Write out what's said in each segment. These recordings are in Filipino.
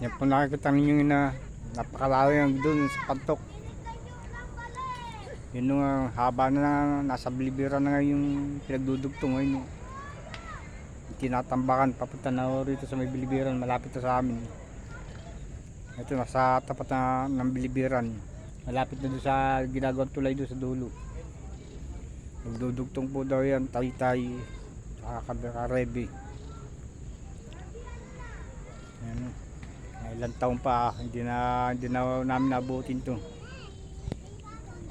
Yan po nakikita ninyo na napakalayo yung doon sa pantok. Yun nung ah, haba na nasa bilibiran na nga yung pinagdudugtong ngayon. Yung Tinatambakan papunta na rito sa may bilibiran malapit na sa amin. Ito nasa tapat na ng bilibiran. Malapit na doon sa ginagawang tulay doon sa dulo. Nagdudugtong po daw yan, tay-tay, saka karebe. Ayan o. May ilang taon pa, hindi na, hindi na namin nabutin to.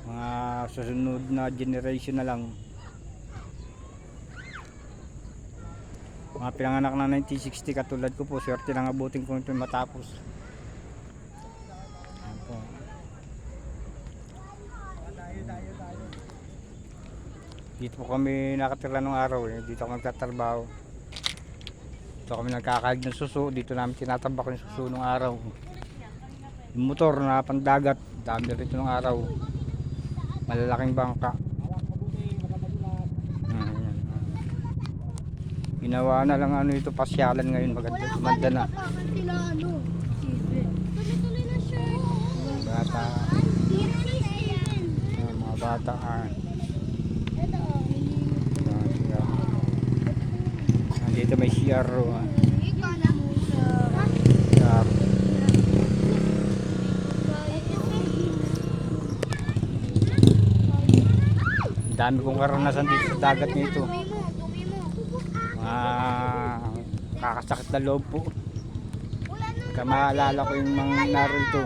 Mga susunod na generation na lang. Mga pinanganak na 1960 katulad ko po, swerte lang abutin ko ito matapos. Ayan. Dito po kami nakatira nung araw eh. Dito kami nagtatrabaho. Dito kami nagkakaig ng suso. Dito namin tinatambak yung suso nung araw. Yung motor na pandagat. Dami rito nung araw. Malalaking bangka. Mm, yan. Ginawa na lang ano ito pasyalan ngayon. Maganda, maganda na. Bata. Ah, mga bata. Ah, Ito oh. ah, siya. Ah. Ang dami kong karanasan dito sa dagat nito. Mga kakasakit na loob po. Pagka maalala ko yung mga narito.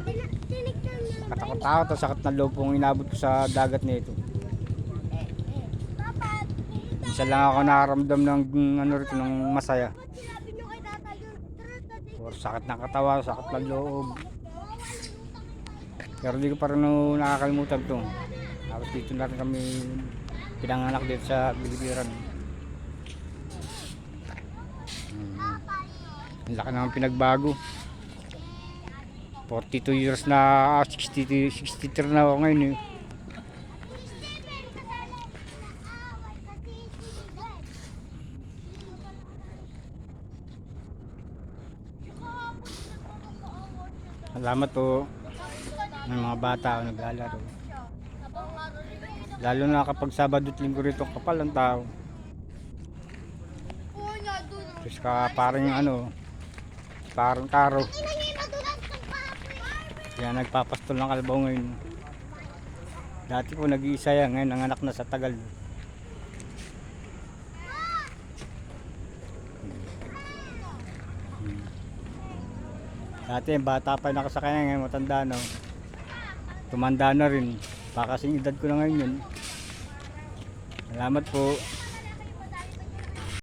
Katakot-takot at sakit na loob pong inabot ko sa dagat nito. Isa lang ako nakaramdam ng ano rito ng masaya. Or sakit ng katawan, sakit ng loob. Pero di ko pa rin no- nakakalimutan to. Tapos dito na rin kami pinanganak dito sa Bilibiran. Hmm. Ang laki naman pinagbago. 42 years na, ah, 60, 63 na ako ngayon eh. Salamat po. May mga bata ako naglalaro. Lalo na kapag Sabado at Linggo rito kapal ang tao. Tapos ka parang ano, parang karo. Kaya nagpapastol ng kalabaw ngayon. Dati po nag-iisa yan, ngayon ang anak na sa tagal. Dati bata pa nakasakay na ngayon, matanda na. Tumanda na rin. Baka kasing edad ko na ngayon yun. Salamat po.